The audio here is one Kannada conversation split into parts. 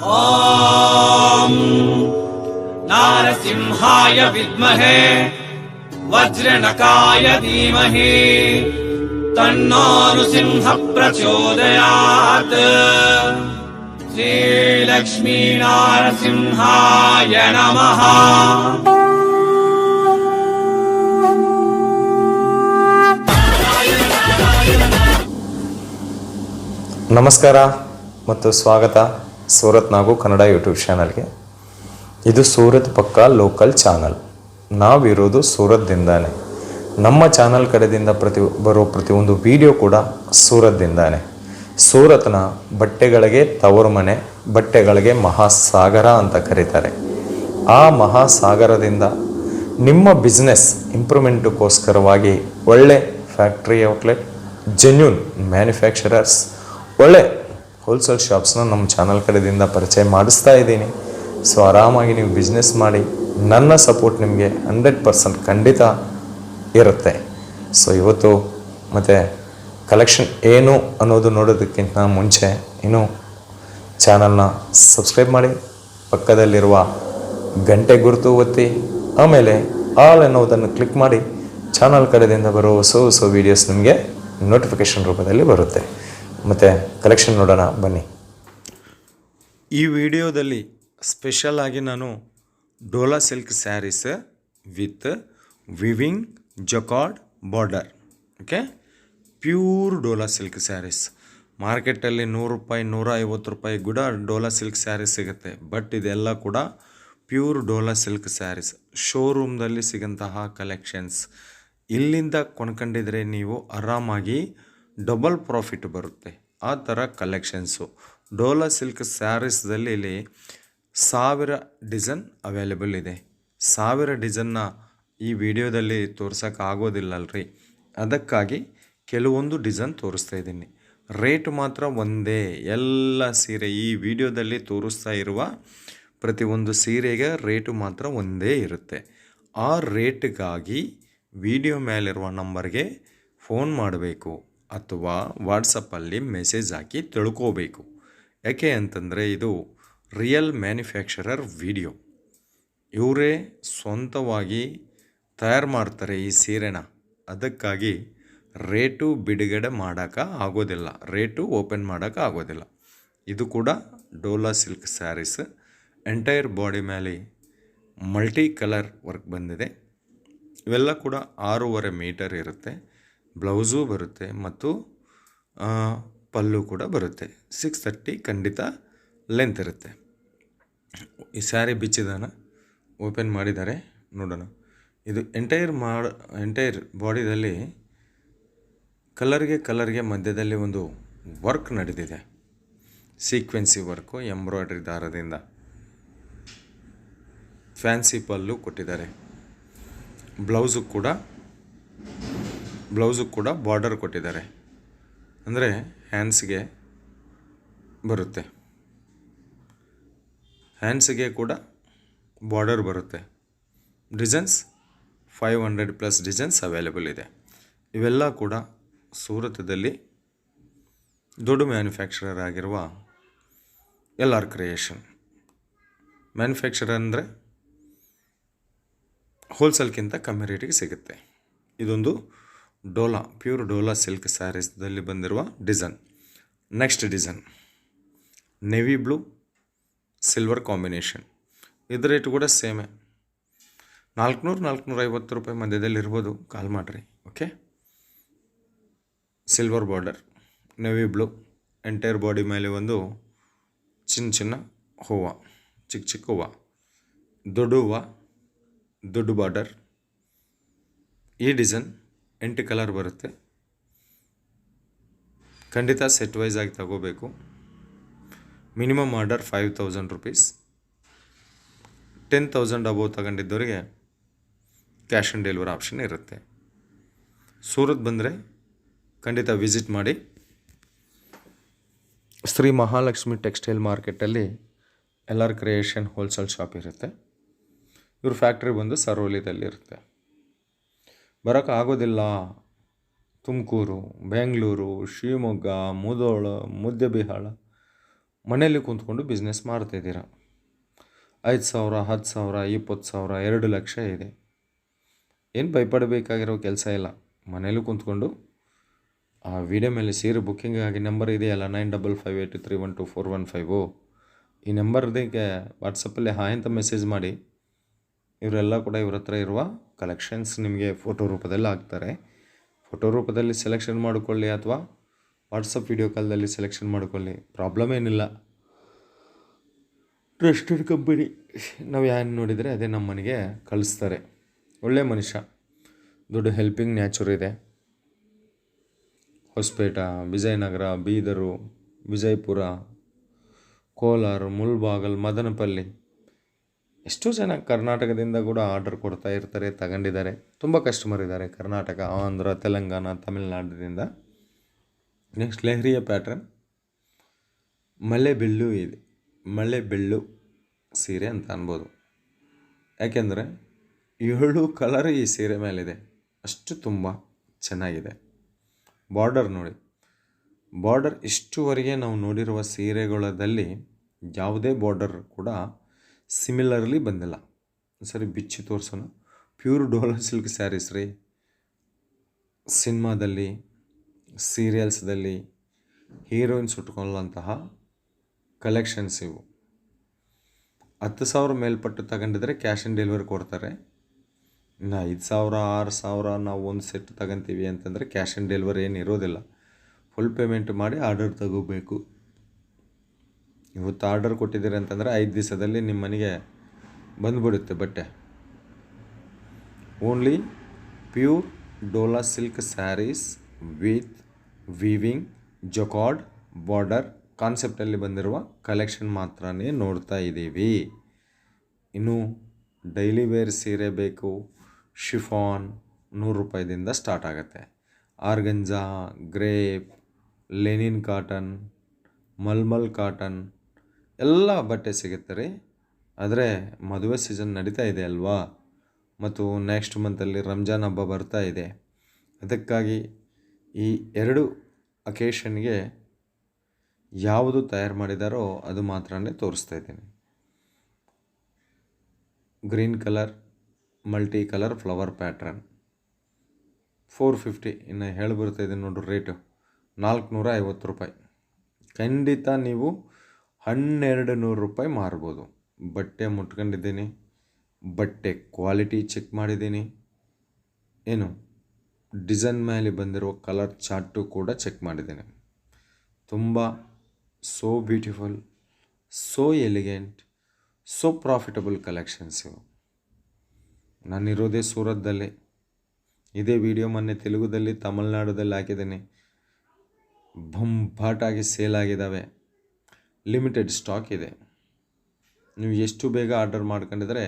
ॐ नारसिंहाय विद्महे वज्रनकाय धीमहि तन्नो नृसिंह प्रचोदयात् श्रीलक्ष्मीनारसिंहाय नमः ನಮಸ್ಕಾರ ಮತ್ತು ಸ್ವಾಗತ ಸೂರತ್ ನಾಗು ಕನ್ನಡ ಯೂಟ್ಯೂಬ್ ಚಾನಲ್ಗೆ. ಇದು ಸೂರತ್ ಪಕ್ಕ ಲೋಕಲ್ ಚಾನಲ್. ನಾವಿರೋದು ಸೂರತ್ದಿಂದಾನೆ. ನಮ್ಮ ಚಾನಲ್ ಕಡೆದಿಂದ ಪ್ರತಿ ಬರೋ ಪ್ರತಿಯೊಂದು ವಿಡಿಯೋ ಕೂಡ ಸೂರತ್ದಿಂದಾನೆ. ಸೂರತ್ನ ಬಟ್ಟೆಗಳಿಗೆ ತವರು ಮನೆ ಬಟ್ಟೆಗಳಿಗೆ ಮಹಾಸಾಗರ ಅಂತ ಕರೀತಾರೆ. ಆ ಮಹಾಸಾಗರದಿಂದ ನಿಮ್ಮ ಬಿಸ್ನೆಸ್ ಇಂಪ್ರೂವ್ಮೆಂಟ್ಗೋಸ್ಕರವಾಗಿ ಒಳ್ಳೆ ಫ್ಯಾಕ್ಟ್ರಿ ಔಟ್ಲೆಟ್ ಜೆನ್ಯೂನ್ ಮ್ಯಾನುಫ್ಯಾಕ್ಚರರ್ಸ್ ಒಳ್ಳೆ ಹೋಲ್ಸೇಲ್ ಶಾಪ್ಸ್ನ ನಮ್ಮ ಚಾನಲ್ ಕಡೆಯಿಂದ ಪರಿಚಯ ಮಾಡಿಸ್ತಾ ಇದ್ದೀನಿ. ಸೊ ಆರಾಮಾಗಿ ನೀವು ಬಿಸ್ನೆಸ್ ಮಾಡಿ, ನನ್ನ ಸಪೋರ್ಟ್ ನಿಮಗೆ ಹಂಡ್ರೆಡ್ ಪರ್ಸೆಂಟ್ ಖಂಡಿತ ಇರುತ್ತೆ. ಸೊ ಇವತ್ತು ಮತ್ತು ಕಲೆಕ್ಷನ್ ಏನು ಅನ್ನೋದು ನೋಡೋದಕ್ಕಿಂತ ಮುಂಚೆ ಇನ್ನು ಚಾನಲ್ನ ಸಬ್ಸ್ಕ್ರೈಬ್ ಮಾಡಿ, ಪಕ್ಕದಲ್ಲಿರುವ ಗಂಟೆ ಗುರುತು ಒತ್ತಿ, ಆಮೇಲೆ ಆಲ್ ಅನ್ನೋದನ್ನು ಕ್ಲಿಕ್ ಮಾಡಿ ಚಾನಲ್ ಕಡೆಯಿಂದ ಬರುವ ಹೊಸ ಹೊಸ ವೀಡಿಯೋಸ್ ನಿಮಗೆ ನೋಟಿಫಿಕೇಷನ್ ರೂಪದಲ್ಲಿ ಬರುತ್ತೆ. ಮತ್ತು ಕಲೆಕ್ಷನ್ ನೋಡೋಣ, ಬನ್ನಿ. ಈ ವಿಡಿಯೋದಲ್ಲಿ ಸ್ಪೆಷಲ್ ಆಗಿ ನಾನು Dola silk sarees with weaving jacquard border okay pure Dola silk sarees ಮಾರ್ಕೆಟಲ್ಲಿ ನೂರು ರೂಪಾಯಿ ನೂರ ಐವತ್ತು ರೂಪಾಯಿ ಕೂಡ ಡೋಲಾ ಸಿಲ್ಕ್ ಸ್ಯಾರೀಸ್ ಸಿಗುತ್ತೆ. ಬಟ್ ಇದೆಲ್ಲ ಕೂಡ ಪ್ಯೂರ್ ಡೋಲಾ ಸಿಲ್ಕ್ ಸ್ಯಾರೀಸ್ ಶೋರೂಮ್ದಲ್ಲಿ ಸಿಗಂತಹ ಕಲೆಕ್ಷನ್ಸ್ ಇಲ್ಲಿಂದ ಕೊಂಡ್ಕೊಂಡಿದ್ರೆ ನೀವು ಆರಾಮಾಗಿ ಡಬಲ್ ಪ್ರಾಫಿಟ್ ಬರುತ್ತೆ. ಆ ಥರ ಕಲೆಕ್ಷನ್ಸು ಡೋಲಾ ಸಿಲ್ಕ್ ಸ್ಯಾರೀಸ್ದಲ್ಲಿ ಇಲ್ಲಿ ಸಾವಿರ ಡಿಸೈನ್ ಅವೈಲೇಬಲ್ ಇದೆ. ಸಾವಿರ ಡಿಸೈನ್ನ ಈ ವಿಡಿಯೋದಲ್ಲಿ ತೋರ್ಸೋಕ್ಕಾಗೋದಿಲ್ಲಲ್ರಿ ಅದಕ್ಕಾಗಿ ಕೆಲವೊಂದು ಡಿಸೈನ್ ತೋರಿಸ್ತಾ ಇದ್ದೀನಿ. ರೇಟ್ ಮಾತ್ರ ಒಂದೇ. ಎಲ್ಲ ಸೀರೆ ಈ ವಿಡಿಯೋದಲ್ಲಿ ತೋರಿಸ್ತಾ ಇರುವ ಪ್ರತಿಯೊಂದು ಸೀರೆಗೆ ರೇಟು ಮಾತ್ರ ಒಂದೇ ಇರುತ್ತೆ. ಆ ರೇಟ್ಗಾಗಿ ವಿಡಿಯೋ ಮೇಲಿರುವ ನಂಬರ್ಗೆ ಫೋನ್ ಮಾಡಬೇಕು. ಅಥವಾ ವಾಟ್ಸಪ್ಪಲ್ಲಿ ಮೆಸೇಜ್ ಹಾಕಿ ತಿಳ್ಕೋಬೇಕು. ಯಾಕೆ ಅಂತಂದರೆ ಇದು ರಿಯಲ್ ಮ್ಯಾನುಫ್ಯಾಕ್ಚರರ್ ವಿಡಿಯೋ. ಇವರೇ ಸ್ವಂತವಾಗಿ ತಯಾರು ಮಾಡ್ತಾರೆ ಈ ಸೀರೆನ. ಅದಕ್ಕಾಗಿ ರೇಟು ಬಿಡುಗಡೆ ಮಾಡೋಕೆ ಆಗೋದಿಲ್ಲ. ರೇಟು ಓಪನ್ ಮಾಡೋಕೆ ಆಗೋದಿಲ್ಲ. ಇದು ಕೂಡ Dola silk sarees. Entire body ಮೇಲೆ ಮಲ್ಟಿ ಕಲರ್ ವರ್ಕ್ ಬಂದಿದೆ. ಇವೆಲ್ಲ ಕೂಡ ಆರೂವರೆ ಮೀಟರ್ ಇರುತ್ತೆ. ಬ್ಲೌಸು ಬರುತ್ತೆ ಮತ್ತು ಪಲ್ಲು ಕೂಡ ಬರುತ್ತೆ. ಸಿಕ್ಸ್ ತರ್ಟಿ ಖಂಡಿತ ಲೆಂತ್ ಇರುತ್ತೆ. ಈ ಸ್ಯಾರಿ ಬಿಚ್ಚಿದಾನ ಓಪನ್ ಮಾಡಿದ್ದಾರೆ, ನೋಡೋಣ. ಇದು ಎಂಟೈರ್ ಮಾಡ ಎಂಟೈರ್ ಬಾಡಿದಲ್ಲಿ ಕಲರ್ಗೆ ಕಲರ್ಗೆ ಮಧ್ಯದಲ್ಲಿ ಒಂದು ವರ್ಕ್ ನಡೆದಿದೆ ಸೀಕ್ವೆನ್ಸಿ ವರ್ಕು ಎಂಬ್ರಾಯ್ಡ್ರಿ ದಾರದಿಂದ. ಫ್ಯಾನ್ಸಿ ಪಲ್ಲು ಕೊಟ್ಟಿದ್ದಾರೆ. ಬ್ಲೌಸು ಕೂಡ ಬ್ಲೌಸು ಕೂಡ ಬಾರ್ಡರ್ ಕೊಟ್ಟಿದ್ದಾರೆ. ಅಂದರೆ ಹ್ಯಾಂಡ್ಸ್ಗೆ ಬರುತ್ತೆ. ಹ್ಯಾಂಡ್ಸ್ಗೆ ಕೂಡ ಬಾರ್ಡರ್ ಬರುತ್ತೆ. Designs five hundred plus designs available ಇದೆ. ಇವೆಲ್ಲ ಕೂಡ ಸೂರತದಲ್ಲಿ ದೊಡ್ಡ ಮ್ಯಾನುಫ್ಯಾಕ್ಚರರ್ ಆಗಿರುವ ಎಲ್ ಆರ್ ಕ್ರಿಯೇಷನ್. ಮ್ಯಾನುಫ್ಯಾಕ್ಚರರ್ ಅಂದರೆ ಹೋಲ್ಸೇಲ್ಗಿಂತ ಕಮ್ಮಿ ರೇಟಿಗೆ ಸಿಗುತ್ತೆ. ಇದೊಂದು ಡೋಲಾ, ಪ್ಯೂರ್ ಡೋಲಾ ಸಿಲ್ಕ್ ಸ್ಯಾರೀಸ್ದಲ್ಲಿ ಬಂದಿರುವ design. Next design. Navy blue silver combination ಇದ್ರ ರೇಟ್ ಕೂಡ ಸೇಮೇ ನಾಲ್ಕುನೂರು ನಾಲ್ಕುನೂರ ಐವತ್ತು ರೂಪಾಯಿ ಮಧ್ಯದಲ್ಲಿ ಇರ್ಬೋದು. ಕಾಲ್ ಮಾಡಿರಿ okay silver border navy blue entire body ಮೇಲೆ ಒಂದು ಚಿನ್ನ ಚಿನ್ನ ಹೂವು, ಚಿಕ್ಕ ಚಿಕ್ಕ ಹೂವು. ದೊಡ್ಡ ಹೂವು, ದೊಡ್ಡ ಬಾರ್ಡರ್ ಈ ಡಿಸೈನ್ ಎಂಟು ಕಲರ್ ಬರುತ್ತೆ. ಖಂಡಿತ ಸೆಟ್ ವೈಸ್ ಆಗಿ ತಗೋಬೇಕು. Minimum order five thousand rupees ten thousand above ತಗೊಂಡಿದ್ದವರಿಗೆ cash on delivery option ಇರುತ್ತೆ. ಸೂರತ್ ಬಂದರೆ ಖಂಡಿತ ವಿಸಿಟ್ ಮಾಡಿ. ಶ್ರೀ ಮಹಾಲಕ್ಷ್ಮಿ ಟೆಕ್ಸ್ಟೈಲ್ ಮಾರ್ಕೆಟಲ್ಲಿ L R creation wholesale shop ಇರುತ್ತೆ. ಇವ್ರ ಫ್ಯಾಕ್ಟ್ರಿ ಬಂದು ಸರೋಲಿದಲ್ಲಿ ಇರುತ್ತೆ ಬರೋಕ್ಕೆ ಆಗೋದಿಲ್ಲ ತುಮಕೂರು, ಬೆಂಗಳೂರು, ಶಿವಮೊಗ್ಗ, ಮುಧೋಳ ಮುದ್ದೆಬಿಹಾಳ ಮನೆಯಲ್ಲಿ ಕೂತ್ಕೊಂಡು ಬಿಸ್ನೆಸ್ ಮಾಡ್ತಾಯಿದ್ದೀರ ಐದು ಸಾವಿರ, ಹತ್ತು ಸಾವಿರ, ಇಪ್ಪತ್ತು ಸಾವಿರ, ಎರಡು ಲಕ್ಷ ಇದೆ. ಏನು ಭಯಪಡಬೇಕಾಗಿರೋ ಕೆಲಸ ಇಲ್ಲ. ಮನೇಲಿ ಕುಂತ್ಕೊಂಡು ಆ ವಿಡಿಯೋ ಮೇಲೆ ಸೀರೆ ಬುಕ್ಕಿಂಗ್ ಆಗಿ ನಂಬರ್ ಇದೆಯಲ್ಲ nine double five eight three one two four one five ಈ ನಂಬರ್ದಕ್ಕೆ ವಾಟ್ಸಪ್ಪಲ್ಲಿ ಹಾಯ್ ಅಂತ ಮೆಸೇಜ್ ಮಾಡಿ. ಇವರೆಲ್ಲ ಕೂಡ ಇವ್ರ ಹತ್ರ ಇರುವ ಕಲೆಕ್ಷನ್ಸ್ ನಿಮಗೆ ಫೋಟೋ ರೂಪದಲ್ಲಿ ಹಾಕ್ತಾರೆ. ಫೋಟೋ ರೂಪದಲ್ಲಿ ಸೆಲೆಕ್ಷನ್ ಮಾಡಿಕೊಳ್ಳಿ ಅಥವಾ ವಾಟ್ಸಪ್ ವಿಡಿಯೋ ಕಾಲ್ದಲ್ಲಿ ಸೆಲೆಕ್ಷನ್ ಮಾಡಿಕೊಳ್ಳಿ. ಪ್ರಾಬ್ಲಮ್ ಏನಿಲ್ಲ. ಟ್ರಸ್ಟೆಡ್ ಕಂಪನಿ ನಾವು ಯಾರು ನೋಡಿದರೆ ಅದೇ ನಮ್ಮ ಮನೆಗೆ ಕಳಿಸ್ತಾರೆ. ಒಳ್ಳೆ ಮನುಷ್ಯ. ದೊಡ್ಡ ಹೆಲ್ಪಿಂಗ್ ನ್ಯಾಚುರ್ ಇದೆ. ಹೊಸಪೇಟ, ವಿಜಯನಗರ, ಬೀದರು, ವಿಜಯಪುರ, ಕೋಲಾರ ಮುಲ್ಬಾಗಲ್ ಮದನಪಲ್ಲಿ. ಎಷ್ಟೋ ಜನ ಕರ್ನಾಟಕದಿಂದ ಕೂಡ ಆರ್ಡರ್ ಕೊಡ್ತಾ ಇರ್ತಾರೆ, ತಗೊಂಡಿದ್ದಾರೆ. ತುಂಬ ಕಸ್ಟಮರ್ ಇದ್ದಾರೆ ಕರ್ನಾಟಕ, ಆಂಧ್ರ, ತೆಲಂಗಾಣ, ತಮಿಳ್ನಾಡಿನಿಂದ. ನೆಕ್ಸ್ಟ್ ಲೆಹರಿಯ ಪ್ಯಾಟ್ರನ್ ಮಳೆ ಬೆಳ್ಳು ಇದೆ. ಮಳೆ ಬೆಳ್ಳು ಸೀರೆ ಅಂತ ಅನ್ಬೋದು. ಯಾಕೆಂದರೆ ಏಳು ಕಲರ್ ಈ ಸೀರೆ ಮೇಲಿದೆ. ಅಷ್ಟು ತುಂಬ ಚೆನ್ನಾಗಿದೆ. ಬಾರ್ಡರ್ ನೋಡಿ. ಬಾರ್ಡರ್ ಇಷ್ಟುವರೆಗೆ ನಾವು ನೋಡಿರುವ ಸೀರೆಗಳಲ್ಲಿ ಯಾವುದೇ ಬಾರ್ಡರ್ ಕೂಡ ಸಿಮಿಲರ್ಲಿ ಬಂದಿಲ್ಲ. ಸರಿ ಬಿಚ್ಚಿ ತೋರಿಸೋಣ. ಪ್ಯೂರ್ ಡೋಲೋ ಸಿಲ್ಕ್ ಸ್ಯಾರೀಸ್ ರೀ. ಸಿನಿಮಾದಲ್ಲಿ ಸೀರಿಯಲ್ಸ್ದಲ್ಲಿ ಹೀರೋಯಿನ್ಸ್ ಉಟ್ಕೊಳ್ಳೋಂತಹ ಕಲೆಕ್ಷನ್ಸ್ ಇವು. ಹತ್ತು ಸಾವಿರ ಮೇಲ್ಪಟ್ಟು ತಗೊಂಡಿದ್ರೆ ಕ್ಯಾಶ್ ಆನ್ ಡೆಲಿವರಿ ಕೊಡ್ತಾರೆ. ಇನ್ನು ಐದು ಸಾವಿರ, ಆರು ಸಾವಿರ ನಾವು ಒಂದು ಸೆಟ್ ತಗೊಂತೀವಿ ಅಂತಂದರೆ ಕ್ಯಾಶ್ ಆನ್ ಡೆಲಿವರಿ ಏನು ಇರೋದಿಲ್ಲ. ಫುಲ್ ಪೇಮೆಂಟ್ ಮಾಡಿ ಆರ್ಡರ್ ತಗೋಬೇಕು. ಇವತ್ತು ಆರ್ಡರ್ ಕೊಟ್ಟಿದ್ದೀರಿ ಅಂತಂದರೆ ಐದು ದಿವಸದಲ್ಲಿ ನಿಮ್ಮ ಮನೆಗೆ ಬಂದುಬಿಡುತ್ತೆ ಬಟ್ಟೆ. Only pure Dola silk sarees with weaving jacquard border ಕಾನ್ಸೆಪ್ಟಲ್ಲಿ ಬಂದಿರುವ ಕಲೆಕ್ಷನ್ ಮಾತ್ರನೇ ನೋಡ್ತಾ ಇದ್ದೀವಿ. ಇನ್ನು ಡೈಲಿ ವೇರ್ ಸೀರೆ ಬೇಕು ಶಿಫಾನ್ ನೂರು ರೂಪಾಯಿದಿಂದ ಸ್ಟಾರ್ಟ್ ಆಗುತ್ತೆ. Organza crepe linen cotton mulmul cotton ಎಲ್ಲ ಬಟ್ಟೆ ಸಿಗುತ್ತೆ ರೀ. ಆದರೆ ಮದುವೆ ಸೀಸನ್ ನಡೀತಾ ಇದೆ ಅಲ್ವಾ? ಮತ್ತು ನೆಕ್ಸ್ಟ್ ಮಂತಲ್ಲಿ ರಂಜಾನ್ ಹಬ್ಬ ಬರ್ತಾ ಇದೆ. ಅದಕ್ಕಾಗಿ ಈ ಎರಡು ಅಕೇಶನ್ಗೆ ಯಾವುದು ತಯಾರು ಮಾಡಿದಾರೋ ಅದು ಮಾತ್ರನೇ ತೋರಿಸ್ತಾ ಇದ್ದೀನಿ. Green colour multi colour flower pattern four fifty ಇನ್ನು ಹೇಳಿ ಬರ್ತಾ ಇದೆ ನೋಡ್ರಿ ರೇಟು ನಾಲ್ಕುನೂರ ಐವತ್ತು ರೂಪಾಯಿ. ಖಂಡಿತ ನೀವು ಹನ್ನೆರಡು ನೂರು ರೂಪಾಯಿ ಮಾರ್ಬೋದು. ಬಟ್ಟೆ ಮುಟ್ಕೊಂಡಿದ್ದೀನಿ. ಬಟ್ಟೆ ಕ್ವಾಲಿಟಿ ಚೆಕ್ ಮಾಡಿದ್ದೀನಿ. ಏನು, ಡಿಸೈನ್ ಮೇಲೆ ಬಂದಿರುವ ಕಲರ್ ಚಾರ್ಟು ಕೂಡ ಚೆಕ್ ಮಾಡಿದ್ದೀನಿ. ತುಂಬ so beautiful so elegant so profitable collections ಇವು. ನಾನಿರೋದೇ ಸೂರತ್ದಲ್ಲಿ. ಇದೇ ವಿಡಿಯೋ ಮೊನ್ನೆ ತೆಲುಗುದಲ್ಲಿ ತಮಿಳ್ನಾಡುದಲ್ಲಿ ಹಾಕಿದ್ದೀನಿ. ಬಂಬಾಟಾಗಿ ಸೇಲ್ ಆಗಿದ್ದಾವೆ. ಲಿಮಿಟೆಡ್ ಸ್ಟಾಕ್ ಇದೆ. ನೀವು ಎಷ್ಟು ಬೇಗ ಆರ್ಡರ್ ಮಾಡ್ಕೊಂಡಿದ್ರೆ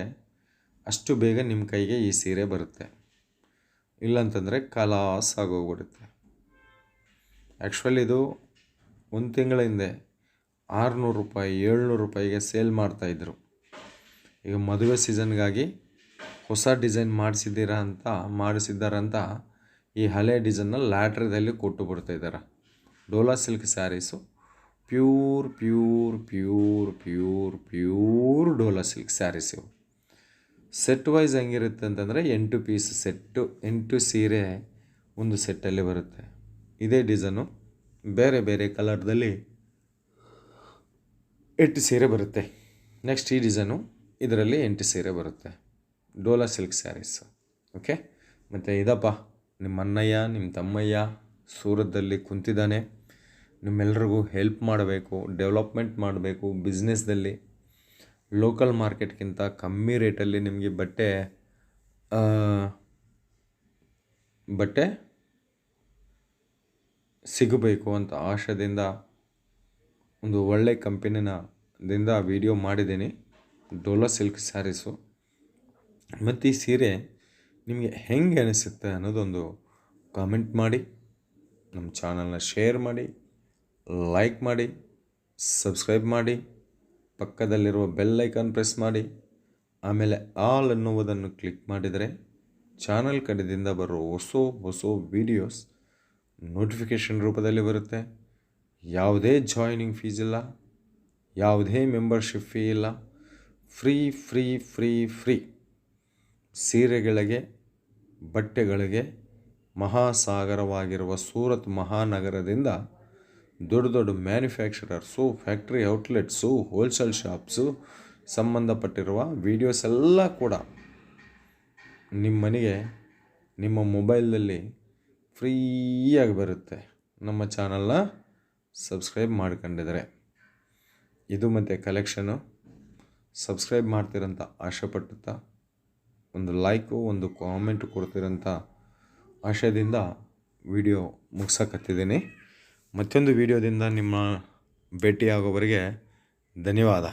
ಅಷ್ಟು ಬೇಗ ನಿಮ್ಮ ಕೈಗೆ ಈ ಸೀರೆ ಬರುತ್ತೆ. ಇಲ್ಲಂತಂದರೆ ಕಲಾಸ್ ಆಗೋಗ್ಬಿಡುತ್ತೆ. ಆ್ಯಕ್ಚುಲಿ ಇದು ಒಂದು ತಿಂಗಳ ಹಿಂದೆ ಆರುನೂರು ರೂಪಾಯಿ, ಏಳ್ನೂರು ರೂಪಾಯಿಗೆ ಸೇಲ್ ಮಾಡ್ತಾಯಿದ್ರು ಈಗ ಮದುವೆ ಸೀಸನ್ಗಾಗಿ ಹೊಸ ಡಿಸೈನ್ ಮಾಡಿಸಿದ್ದೀರಾ ಅಂತ, ಮಾಡಿಸಿದ್ದಾರಂತ ಈ ಹಳೆ ಡಿಸೈನ್ನ ಲ್ಯಾಟ್ರದಲ್ಲಿ ಕೊಟ್ಟು ಬಿಡ್ತಾಯಿದ್ದಾರೆ Dola silk sarees pure pure pure pure pure Dola silk sarees ಇವು. ಸೆಟ್ ವೈಸ್ ಹೆಂಗಿರುತ್ತೆ ಅಂತಂದರೆ ಎಂಟು ಪೀಸ್ ಸೆಟ್ಟು ಎಂಟು ಸೀರೆ ಒಂದು ಸೆಟ್ಟಲ್ಲಿ ಬರುತ್ತೆ. ಇದೇ ಡಿಸೈನು ಬೇರೆ ಬೇರೆ ಕಲರ್ದಲ್ಲಿ ಎಂಟು ಸೀರೆ ಬರುತ್ತೆ. ನೆಕ್ಸ್ಟ್ ಈ ಡಿಸೈನು ಇದರಲ್ಲಿ ಎಂಟು ಸೀರೆ ಬರುತ್ತೆ. ಡೋಲಾ ಸಿಲ್ಕ್ ಸ್ಯಾರೀಸು. ಓಕೆ ಮತ್ತು ಇದಪ್ಪ, ನಿಮ್ಮ ಅಣ್ಣಯ್ಯ, ನಿಮ್ಮ ತಮ್ಮಯ್ಯ ಸೂರತ್ದಲ್ಲಿ ಕುಂತಿದ್ದಾನೆ. ನಿಮ್ಮೆಲ್ರಿಗೂ ಹೆಲ್ಪ್ ಮಾಡಬೇಕು ಡೆವಲಪ್ಮೆಂಟ್ ಮಾಡಬೇಕು ಬಿಸ್ನೆಸ್ದಲ್ಲಿ ಲೋಕಲ್ ಮಾರ್ಕೆಟ್ಗಿಂತ ಕಮ್ಮಿ ರೇಟಲ್ಲಿ ನಿಮಗೆ ಬಟ್ಟೆ ಬಟ್ಟೆ ಸಿಗಬೇಕು ಅಂತ ಆಶಯದಿಂದ ಒಂದು ಒಳ್ಳೆ ಕಂಪೆನಿನ ದಿಂದ ವಿಡಿಯೋ ಮಾಡಿದ್ದೀನಿ. ಡೋಲಾ ಸಿಲ್ಕ್ ಸ್ಯಾರೀಸು ಮತ್ತು ಈ ಸೀರೆ ನಿಮಗೆ ಹೆಂಗೆ ಅನಿಸುತ್ತೆ ಅನ್ನೋದೊಂದು ಕಾಮೆಂಟ್ ಮಾಡಿ ನಮ್ಮ ಚಾನಲ್ನ ಶೇರ್ ಮಾಡಿ. ಲೈಕ್ ಮಾಡಿ ಸಬ್ಸ್ಕ್ರೈಬ್ ಮಾಡಿ, ಪಕ್ಕದಲ್ಲಿರುವ ಬೆಲ್ ಐಕಾನ್ ಪ್ರೆಸ್ ಮಾಡಿ, ಆಮೇಲೆ ಆಲ್ ಅನ್ನುವುದನ್ನು ಕ್ಲಿಕ್ ಮಾಡಿದರೆ ಚಾನಲ್ ಕಡೆಯಿಂದ ಬರೋ ಹೊಸ ಹೊಸ ವೀಡಿಯೋಸ್ ನೋಟಿಫಿಕೇಷನ್ ರೂಪದಲ್ಲಿ ಬರುತ್ತೆ. ಯಾವುದೇ ಜಾಯ್ನಿಂಗ್ ಫೀಸ್ ಇಲ್ಲ, ಯಾವುದೇ ಮೆಂಬರ್ಶಿಪ್ ಫೀ ಇಲ್ಲ ಫ್ರೀ ಫ್ರೀ ಫ್ರೀ ಫ್ರೀ ಸೀರೆಗಳಿಗೆ, ಬಟ್ಟೆಗಳಿಗೆ ಮಹಾಸಾಗರವಾಗಿರುವ ಸೂರತ್ ಮಹಾನಗರದಿಂದ ದೊಡ್ಡ ದೊಡ್ಡ manufacturers factory outlets wholesale shops ಸಂಬಂಧಪಟ್ಟಿರುವ videos ಎಲ್ಲ ಕೂಡ ನಿಮ್ಮ ಮನೆಗೆ, ನಿಮ್ಮ ಮೊಬೈಲಲ್ಲಿ ಫ್ರೀಯಾಗಿ ಬರುತ್ತೆ. ನಮ್ಮ ಚಾನಲ್ನ ಸಬ್ಸ್ಕ್ರೈಬ್ ಮಾಡ್ಕೊಂಡಿದ್ದಾರೆ ಇದು ಮತ್ತು ಕಲೆಕ್ಷನು ಸಬ್ಸ್ಕ್ರೈಬ್ ಮಾಡ್ತೀರಂತ ಆಶೆಪಟ್ಟುತ್ತಾ, ಒಂದು ಲೈಕು ಒಂದು ಕಾಮೆಂಟ್ ಕೊಡ್ತಿರಂತ ಆಶಯದಿಂದ ವಿಡಿಯೋ ಮುಗ್ಸಕತ್ತಿದ್ದೀನಿ. ಮತ್ತೊಂದು ವಿಡಿಯೋದಿಂದ ನಿಮ್ಮ ಭೇಟಿಯಾಗೋವರೆಗೆ ಧನ್ಯವಾದ.